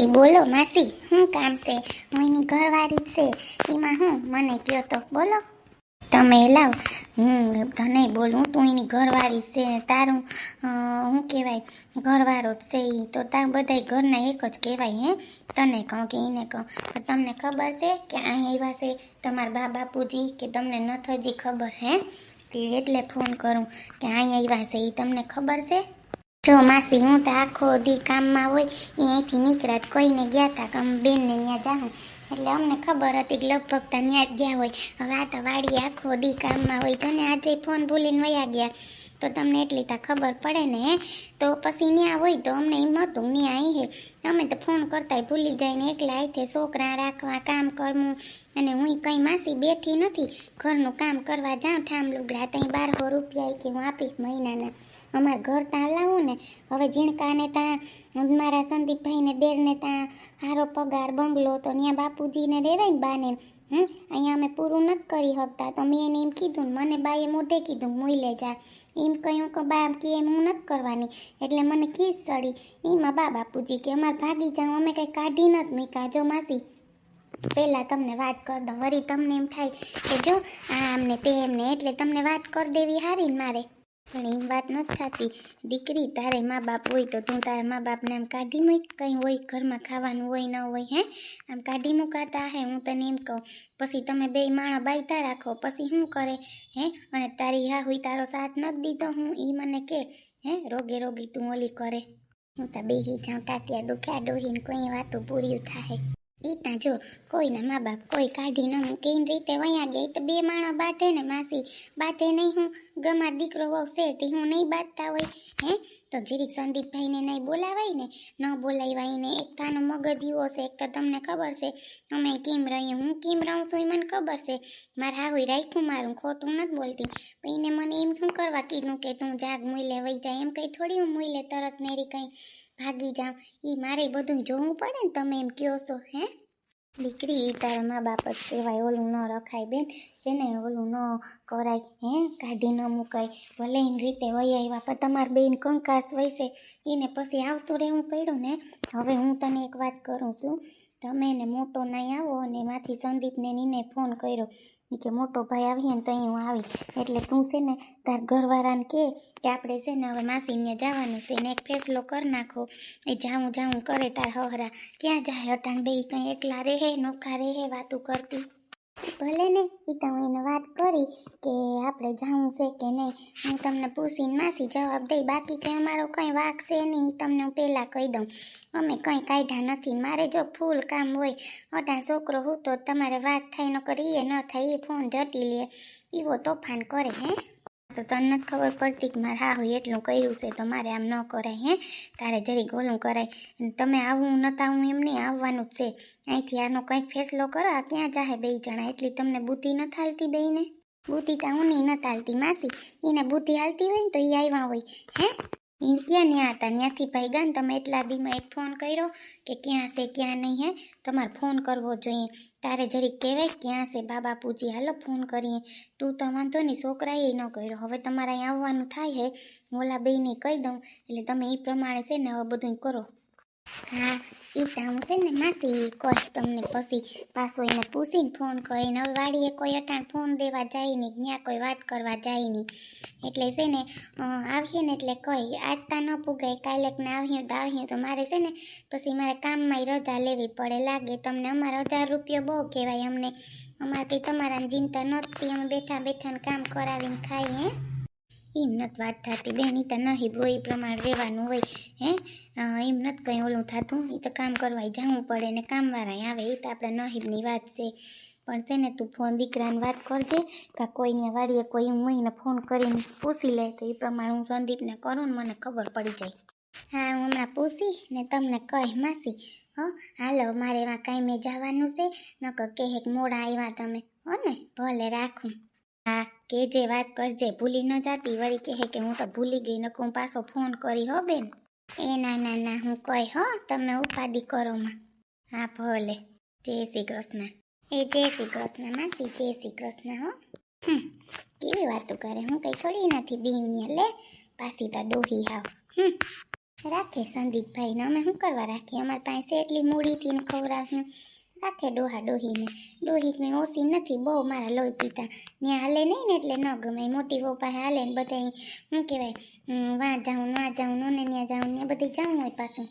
શાંતિ બોલો માસી, શું કામ છે? હું એની ઘરવાળી છે. એમાં હું? મને કયો તો, બોલો. તમે લાવ. હું તને બોલું તું એની ઘરવાળી છે, તારું શું કહેવાય, ઘરવાળો જ છે એ તો તાર બધા ઘરના એક જ કહેવાય, હે? તને કહું કે એને કહું. પણ તમને ખબર છે કે અહીં આવ્યા છે તમારા બા બાપુજી કે તમને ન થજી ખબર, હે? એટલે ફોન કરું કે અહીં આવ્યા છે એ તમને ખબર છે? જો હું તો આખો દી કામમાં હોય એ નીકળ્યા કોઈને ગયા હતા કે અમે બેનને ત્યાં જાઉં એટલે અમને ખબર હતી કે લગભગ તો ત્યાં જ ગયા હોય. હવે આ તો વાડી આખો દી કામમાં હોય. તને આજે ફોન ભૂલીને વયા ગયા. તો તમને એટલી તા ખબર પડે ને તો પછી ત્યાં હોય તો અમને એમ હતું ત્યાં અહીં હે. અમે તો ફોન કરતાંય ભૂલી જાય ને એકલા આઈથે છોકરા રાખવા, કામ કરવું. અને હું કંઈ માસી બેઠી નથી. ઘરનું કામ કરવા જાઉં, ઠામ લુગડા ત્યાં બારસો રૂપિયા કે હું આપીશ મહિનાના. અમારે ઘર ત્યાં લાવું ને. હવે ઝીણકાને ત્યાં મારા સંદીપભાઈને દેરને ત્યાં સારો પગાર, બંગલો તો ત્યાં બાપુજીને રહેવાય ને બાને. હમ, અહીંયા અમે પૂરું નથી કરી શકતા તો મેં એને એમ કીધું ને, મને બાએ મોઢે કીધું, મુઈ લે જા. એમ કહ્યું કે, બા કે એમ હું નથી કરવાની. એટલે મને ખીસ ચડી. એમાં બા બાપુજી કે, અમારે ભાગી જાઉં, અમે કંઈ કાઢી નથી મીકા જો માસી પહેલાં તમને વાત કરી દઉં. વળી તમને એમ થાય કે, જો આમને તે એમને એટલે તમને વાત કરી દેવી હારી ને મારે. પણ એમ વાત નથી થતી. દીકરી તારે મા બાપ હોય તો તું તારા મા બાપને આમ કાઢી મૂક. કંઈ હોય, ઘરમાં ખાવાનું હોય, ન હોય, હે? આમ કાઢી મૂકાતા હે, હું તને એમ કહું. પછી તમે બે માણા બાયતા રાખો. પછી શું કરે, હે? અને તારી હા હોય તારો સાથ નથી દીધો, હું એ મને કે, હે? રોગે રોગી તું ઓલી કરે. હું તો બેહી જાઉં, તાત્યા દુખ્યા ડોહીને કોઈ વાતો પૂરી થાય ઈ ત્યાં જો, કોઈના મા બાપ કોઈ કાઢી ન મૂકે. એની રીતે વયા ગયા. તો બે માણસ બાંધે ને માસી. બાંધે નહીં હું. ગમા દીકરો વસે તે હું નહીં બાંધતા હોય. હે? તો જીરીક સંદીપભાઈને નહીં બોલાવાય ને? ન બોલાવાય ને? એક તાનો મગજ એવો છે, એક તો તમને ખબર છે. અમે કેમ રહીએ? હું કેમ રહું છું એ મને ખબર છે. મારે હાવી રાખ્યું મારું, ખોટું નથી બોલતી. એને મને એમ શું કરવા કીધું કે તું જાગ મૂલે વહી જાય એમ કંઈ થોડી હું મૂઈ લે તરત નેરી કંઈ. ભાગી જાઉં એ મારે બધું જોવું પડે ને તમે એમ કહો છો, હે? દીકરી તારા મા બાપ જ કહેવાય, ઓલું ન રખાય બેન. છે ને ઓલું ન કરાય, હે? કાઢી ન મુકાય. ભલે એની રીતે વહી આવ્યા પણ તમારે બેન કંકાસ વૈસે એને પછી આવતું રહેવું પડ્યું ને? હવે હું તને એક વાત કરું છું. તમે ને મોટો નહીં આવો અને માથી સંદીપને નીને ફોન કર્યો. કે મોટો ભાઈ આવીએ ને તો અહીં હું આવી. એટલે તું છે ને તાર ઘરવાળાને કહે કે આપણે છે ને હવે માસીને જવાનું છે ને એક ફેસલો કરી નાખો. એ જાઉં જાઉં કરે તાર હહરા. ક્યાં જાય અટાણ બે કંઈ એકલા રહે, નોખા રહે વાતું કરતી? ભલે ને એ તો હું એને વાત કરી કે આપણે જાવું છે કે નહીં. હું તમને પૂછીને માસી જવાબ દઈ. બાકી કંઈ અમારો કંઈ વાક છે નહીં તમને હું પહેલાં કહી દઉં. અમે કંઈ કાઢ્યા નથી. મારે જો ફૂલ કામ હોય અટાણ છોકરો હું તો તમારે વાત થાય ન કરી એ ન થાય એ ફોન જટી લે. એવો તોફાન કરે, હે? તો તને નથી ખબર પડતી કે મારે હા એટલું કર્યું છે, તો મારે આમ ન કરાય, હે? તારે જરી ગોલું કરાય. તમે આવું નતા, હું એમ નહીં, આવવાનું જ છે. અહીંથી આનો કંઈક ફેસલો કરો, આ ક્યાં જાહે બે જણા? એટલી તમને બુદ્ધિ ન હાલતી બેયને? બુદ્ધિ તો હું નહીં નથી હાલતી, માસી. એને બુદ્ધિ હાલતી હોય ને તો એ આવ્યા હોય, હે? ઈ ક્યાં ન્યા હતા. ત્યાંથી ભાઈગા ને તમે એટલા દીમાં એક ફોન કર્યો કે ક્યાં છે, ક્યાં નહીં હે? તમારે ફોન કરવો જોઈએ. તારે જરીક કહેવાય ક્યાં છે? બાબા પૂજી, હાલો ફોન કરીએ. તું તો વાંધો નહીં, છોકરાએ ન કર્યો. હવે તમારે અહીં આવવાનું થાય હે. ઓલા બેને કહી દઉં. એટલે તમે એ પ્રમાણે છે ને હવે બધું કરો. હા એ હું છે ને, માસી કોઈ તમને પછી પાછો એને પૂછીને ફોન કરીને હવે વાડીએ કોઈ અટાણ ફોન દેવા જાય નહીં ત્યાં કોઈ વાત કરવા જાય નહીં. એટલે છે ને આવીએ ને એટલે કહી આજ તા ન પૂગાય, કાલે ને આવીએ તો આવીએ, તો મારે છે ને પછી મારે કામમાં રજા લેવી પડે લાગે. તમને અમારા હજાર રૂપિયા બહુ કહેવાય અમને. અમારે કંઈ તમારા ચિંતા નહોતી, અમે બેઠા બેઠાને કામ કરાવીને ખાઈએ એમ નથી વાત થતી. બેન એ તો નહીબ હોય એ પ્રમાણે રહેવાનું હોય. હે? એમ નથી કંઈ ઓલું થતું. એ તો કામ કરવા જવું પડે ને કામવાળા આવે. એ તો આપણે નહીબની વાત છે. પણ છે ને, તું ફોન દીકરાને વાત કરજે, કે કોઈને વાળીએ કોઈ હું ફોન કરીને પૂછી લે, તો એ પ્રમાણે હું સંદીપને કરું ને મને ખબર પડી જાય. હા, હું હમણાં પૂછી ને તમને કહે માસી. હો, હાલો, મારે એમાં કાંઈ મેં જવાનું છે. નકર કે મોડા આવ્યા તમે. હો ને, ભલે રાખું. હા, કે જે વાત કરજે, ભૂલી ન જાતી. વળી કહે કે હું તો ભૂલી ગઈ, નકર હું પાછો ફોન કરી હો બેન. એ ના ના ના, હું કહી હો, તમે ઉપાધિ કરો માં. હા, ભલે. જય શ્રી કૃષ્ણ. એ જય શ્રી કૃષ્ણ, માસી, જય શ્રી કૃષ્ણ, હો. કેવી વાતો કરે, હું કઈ છોડી નથી બીવની, લે. પાછી તો ડોહી હાવ. હમ, રાખે સંદીપભાઈને, અમે શું કરવા રાખીએ? અમારી પાસે એટલી મૂડીથી ને ખવડાવ્યું રાખે ડોહા ડોહીને ડોહીને ઓછી નથી બહુ મારા લોહી પીતા ત્યાં હાલે નહીં ને એટલે ન ગમે મોટી વહુ પાસે હાલે ને બધા શું કહેવાય હમ, વાં જાઉં ના જાઉં નોને ત્યાં જાઉં ને બધે જાઉં હોય પાછું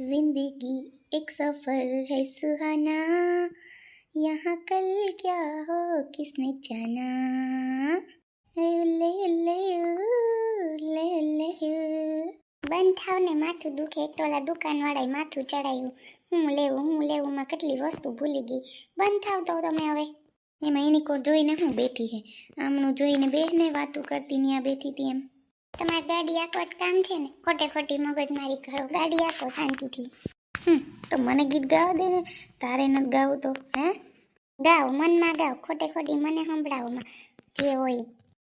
जिंदगी एक सफर है सुहाना यहाँ कल क्या हो किसने जाना ले ले ले ले બંધ થાવ ને, માથું દુખે. એક દુકાનવાળાએ માથું ચડાવ્યું હું લેવું હું લેવું, માં કેટલી વસ્તુ ભૂલી ગઈ. બંધ થાવ તો તમે હવે. એમાં એની કોઈ જોઈને હું બેઠી છે આમનું જોઈને બેહને વાતું કરતી ત્યાં બેઠી હતી એમ. તમારી ગાડી આખો કામ છે ને? ખોટે ખોટી મગજ મારી કરો. ગાડી આખો શાંતિથી. હમ, તો મને ગીત ગાવા દે ને. તારે નથી ગાવું તો. હે? ગાવ મનમાં ગાવ ખોટે ખોટી મને સંભળાવોમાં જે હોય.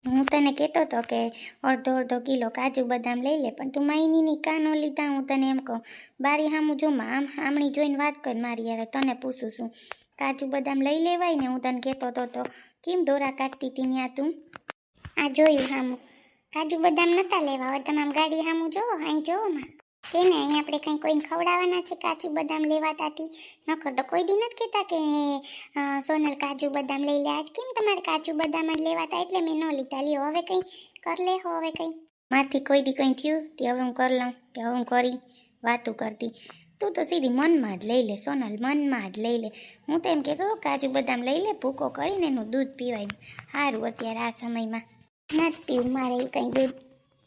હું તને કહેતો હતો કે અડધો અડધો કિલો કાજુ બદામ લઈ લે, પણ તું માયનીની કાનો લીધા, હું તને એમ કહું. બારી હામું જોમાં આમ આમણી જોઈને વાત કર મારી યાર તને પૂછું છું. કાજુ બદામ લઈ લેવાય ને, હું તને કહેતો હતો તો કેમ ડોરા કાઢતી હતી ત્યાં તું? આ જોયું હામું. કાજુ બદામ નતા લેવા, હવે તમે આમ ગાડી હામું જોવો, અહીં જોવો માં. કે ને અહીં આપણે કંઈ કોઈને ખવડાવવાના છે? કાજુ બદામ લેવાતાથી નકર તો કોઈ દી નથી કહેતા કે સોનલ કાજુ બદામ લઈ લે. આજ કેમ તમારે કાજુ બદામ જ લેવાતા? એટલે મેં ન લીધા. લ્યો, હવે કંઈ કર લે હવે કંઈ. મારથી કોઈ દી કંઈ થયું? તે હવે હું કરી લઉં. કે હવે હું કરી વાતું કરતી. તું તો સીધી મનમાં જ લઈ લે, સોનલ, મનમાં જ લઈ લે. હું તો એમ કહેતો હતો, કાજુ બદામ લઈ લે, ભૂકો કરીને એનું દૂધ પીવાય. સારું અત્યારે આ સમયમાં. નથી પીવું, મારે કંઈ દૂધ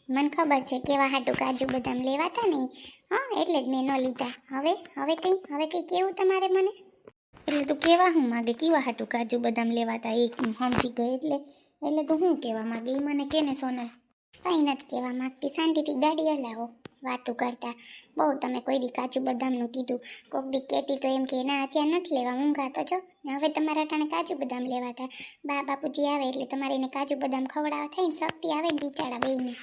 મને ખબર છે કેવા હાટું કાજુ બદામ લેવાતા નહીં હા, એટલે જ મેં ન લીધા. હવે હવે કંઈ હવે કંઈ કેવું તમારે મને? એટલે તું કેવા હું માગે? કેવા હાટું કાજુ બદામ લેવાતા? એક હું સમજી ગઈ એટલે એટલે તું શું કહેવા માગે? એ મને કે ને સોના. કંઈ નથી કહેવા માગતી. શાંતિથી ગાડી હલાવો. વાતું કરતા. બહુ તમે કોઈ દી કાજુ બદામનું કીધું. કોક દી કહેતી તો એમ કે, ના, અત્યારે નથી લેવા. ઊંઘા તો છો ને હવે તમારા ટાણે કાજુ બદામ લેવાતા. બા, બાપુજી આવે એટલે તમારે એને કાજુ બદામ ખવડાવવા થાય ને શક્તિ આવે ને બિચારા બેયને.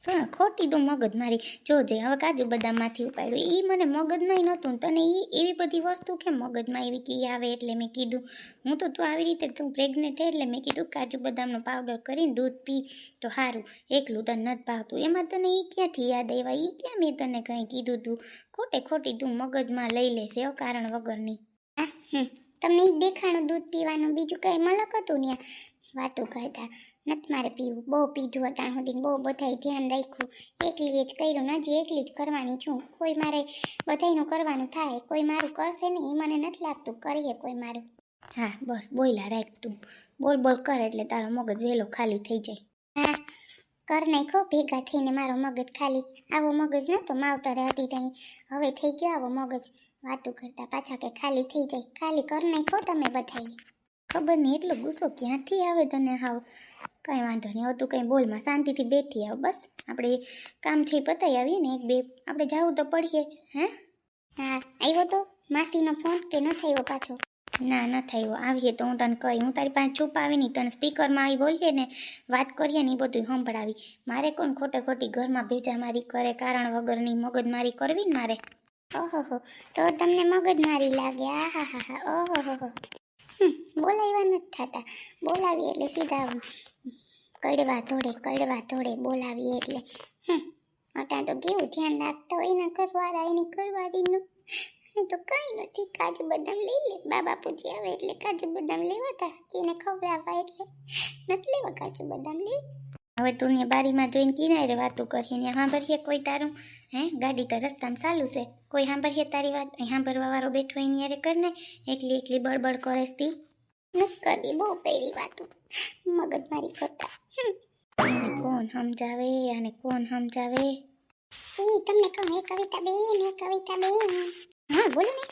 શું ખોટી તું મગજ મારી. જોજે હવે કાજુ બદામમાંથી ઉપાડ્યું. એ મને મગજમાં નહોતું. તને એ એવી બધી વસ્તુ કેમ મગજમાં એવી કી આવે એટલે મેં કીધું? હું તો તું આવી રીતે તું પ્રેગ્નેન્ટ એટલે મેં કીધું, કાજુ બદામનો પાવડર કરીને દૂધ પી, તો સારું એકલું તને નથી ભાવતું. એમાં તને એ ક્યાંથી યાદ આવ્યા? એ ક્યાં મેં તને કંઈ કીધું તું? ખોટે ખોટી તું મગજમાં લઈ લેશે કારણ વગરની. તમને દેખાણું દૂધ પીવાનું બીજું કંઈ મલક હતું ને વાતો કરતા. નથી મારે પીવું. બહુ પીધું અટાણ સુધી બહુ બધાય ધ્યાન રાખ્યું. એકલી જ કર્યું નજી એકલી જ કરવાની છું. કોઈ મારે બધાયનું કરવાનું થાય. કોઈ મારું કરશે નહીં. એ મને નથી લાગતું. કરીએ કોઈ મારું. હા, બસ બોયલા રાખ તું. બોલ બોલ કર એટલે તારો મગજ વહેલો ખાલી થઈ જાય. હા, કર નાખો ભેગા થઈને મારો મગજ ખાલી. આવો મગજ નહોતો માવતરે હતી ત્યાં હવે થઈ ગયો આવો મગજ. વાતું કરતા પાછા કે ખાલી થઈ જાય. ખાલી કર નાખો તમે બધાય ખબર નહીં એટલો ગુસ્સો ક્યાંથી આવે તને? હાવ કાંઈ વાંધો નહીં હોતું કંઈ બોલમાં શાંતિથી બેઠી આવ બસ. આપણે કામ છે પતાવી આવીએ ને એક બે. આપણે જાવું તો પડીએ જ હે? હા આવ્યો તો? માસીનો ફોન કે ન થયો પાછો? ના ન થયો. આવીએ તો હું તને કહી હું તારી પાસે છુપાવી નહીં તને સ્પીકરમાં આવી બોલીએ ને વાત કરીએ ને એ બધું સંભળાવી. મારે કોણ ખોટે ખોટી ઘરમાં ભેજામારી કરે કારણ વગરની મગજમારી કરવી ને મારે? ઓહો તો તમને મગજમારી લાગે આ હા હા હા ઓહો હમ, બોલાવ્યા નથી થતા. બોલાવીએ એટલે સીધા કડવા ધોડે કડવા ધોડે બોલાવીએ એટલે. અટા તો કેવું ધ્યાન રાખતા હોય એના કરવાળા એની ઘરવાળીનું. એ તો કઈ નથી, કાજુ બદામ લઈ લે. બાબા બાપુજી આવે એટલે કાજુ બદામ લેવાતા એને ખવડાવવા એટલે નથી લેવા કાજુ બદામ લઈ. હવે તું ને બારીમાં જોઈને કિનારે વાતું કરીને સાંભળીએ કોઈ તારું. હે? ગાડી તો રસ્તામાં ચાલુ છે. કોઈ સાંભળીએ તારી વાત? અહીં સાંભળવા વાળો બેઠો એની યારે કર ને. એકલી એકલી બળબડ કરે તી. કદી બહુ કરી વાતું. મગજ મારી કરતા. કોણ સમજાવે? અને કોણ સમજાવે? એ તમને કહું એ કવિતા બેન એ કવિતા બેન. હા બોલો ને.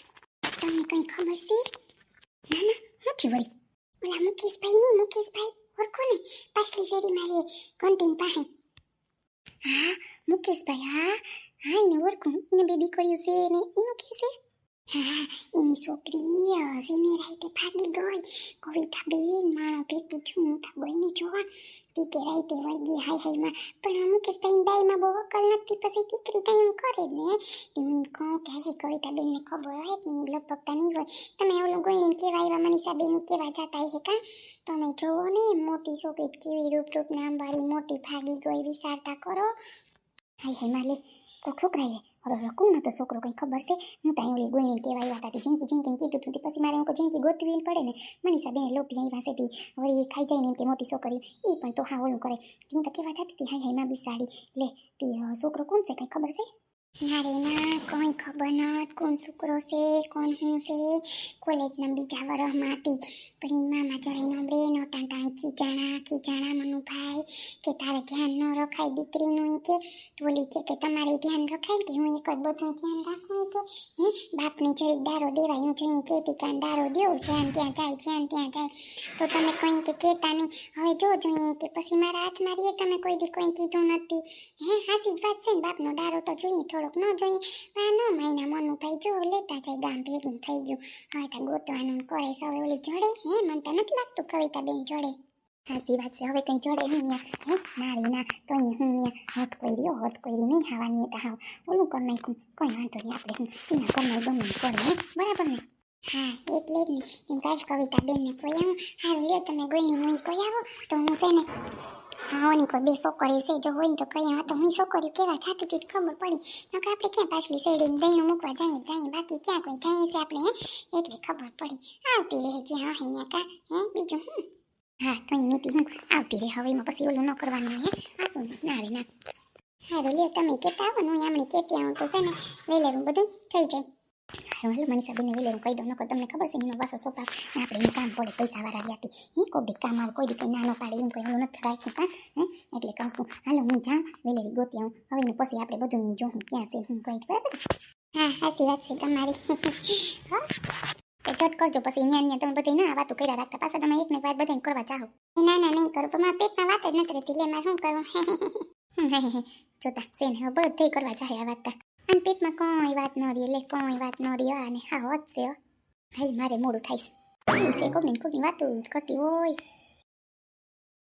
તમને કઈ ખબર છે? ના ના નથી વળી. ઓલા મુકેશભાઈ ની મુકેશભાઈ. ઓળખો ને? પાછલી શેરીમાં રે કંટીન પાસે. હા મુકેશભાઈ હા હા એને ઓળખું એને બે દીકરીઓ છે ને એનું કે છે હા એની છોકરી હસીને રાઈતે ભાગી ગઈ કવિતા બેન માણો ભેગું થયું હું તા ગઈને જોવા ટીકે રાઈતે વહી ગઈ હાય હાયમાં પણ અમુક તઈ દાઈમાં બહુ અકલ નથી પછી દીકરી તઈ એમ કરે જ ને હું કહું કે હે કવિતા બેનને ખબર હોય કે લગભગ તા નહીં હોય તમે ઓલું ગોળીને કેવા આવ્યા મનીષા કેવા જતા હે કા તમે જોવો ને મોટી છોકરી કેવી રૂપ રૂપ નામવાળી મોટી ભાગી ગઈ વિચારતા કરો હાય હાય, માલે. કોક છોકરા એ અરે કોણ હતો છોકરો કંઈ ખબર છે? હું ત્યાં ઓલી ગોળીને કહેવાય આવ્યા હતા. જીંકી જીંકીને કીધું હતું પછી મારે હું જીંકી ગોતવી પડે ને, મનીષા બેને લોભી અહીં પાસેથી વળી ખાઈ જાય ને એમ કે મોટી છોકરી એ પણ તો હા ઓલું કરે. જીંકા કેવા જતી હતી, હાય હાય, માં બિસાડી. લે, તે છોકરો કોણ છે, કંઈ ખબર છે? ના ના કોઈ ખબર નત કોણ છોકરો છે, કોણ હું છે. કોલેજના બીજા વરસમાં હતી પણ જરાય નબળે નહોતા ત્યાં ખીજાણા ખીજાણા મનુભાઈ કે તારે ધ્યાન ન રખાય દીકરીનું એ કે. બોલી છે કે તમારે ધ્યાન રખાય કે હું એક જ બધું ધ્યાન રાખું કે. હે, બાપને જરીક દારો દેવાય, હું જઈ કહેતી કાન દારો દેવો જ્યાં ત્યાં જાય, જ્યાં ત્યાં જાય. તો તમે કંઈ કે કહેતા નહીં. હવે જો જોઈએ કે પછી મારા હાથમાં રહીએ તમે કોઈ દી કોઈ કીધું નથી. હે, હાસી જ વાત છે બાપનો દારો તો જોઈએ થોડોક ન જોઈએ. આ ન માયના મનુભાઈ જો લેતા જાય, ગામ ભેગું થઈ ગયું. હવે તો ગોતવાનું કરે છે ઓલી જડે હે, મને તો નથી લાગતું કવિતા બેન જડે. સાચી વાત છે, હવે કઈ જોડે નહીં ન્યા, હે નારી ના, તો અહીં હું ન્યા હથ કોઈ રહ્યો હથ કોઈ નહીં ખાવાની તો હાવ. ઓલું કરી નાખું કોઈ વાંધો નહીં આપણે હું, એના કમાઈ ગમે કરે હે, બરાબર ને? હા, એટલે જ ને, એમ કાલ કવિતા બેનને કોઈ આવું, હારું લ્યો, તમે ગોઈની નું કોઈ આવો, તો હું છે ને હા ઓની કોઈ બે છોકરી છે, જો હોય ને તો કઈ તો હું છોકરીઓ કેવા જાતી હતી ખબર પડી. નકર આપણે ક્યાં પાછલી શેરડીને દહીં મૂકવા જાય જઈએ બાકી ક્યાં કોઈ થાય છે આપણે એટલે ખબર પડી. આવતી રહે હા, હે કા, હે? બીજું હું? હા કઈ નીતિ હું આવતી રહે હવે એમાં પછી ઓલું ન કરવાનું, હે? આ શું ના રે, ના. સારું લ્યો, તમે કેતા આવો ને, હું એમણે કેતી આવું, તો છે ને, વેલેરું બધું થઈ જાય. હારું હાલો મનીષા બેને વેલેરું કહી દઉં નકર તમને ખબર છે એનો પાછો સોપા આપણે એનું કામ પડે પૈસા વાળા વ્યાતી હે કોઈ બી કામ આવે કોઈ કંઈ નાનો પાડે એમ કંઈ ઓલું નથી રાખ્યું કા? હે? એટલે કહું છું હાલો હું જાઉં વેલેરી ગોતી આવું. હવે એનું પછી આપણે બધું જોઉં ક્યાં છે હું કઈ બરાબર? હા સાચી વાત છે તમારી. હા ચટ કરજો પછી અહીંયા અહીંયા તમે બધી ના વાતો કર્યા રાખતા પાછા તમે એક ને વાત બધાને કરવા ચાહો ના ના નહીં કરું પણ મારા પેટમાં વાત જ નથી રહેતી લે મારે શું કરું હે, હે, હે. જોતા હવે બધે કરવા ચાહે આ વાત તા. અને પેટમાં કોઈ વાત ન રહી, એટલે કોઈ વાત ન રહી અને હા હોત છે હો. મારે મોડું થાય છે કોકની કોકની વાતો કરતી હોય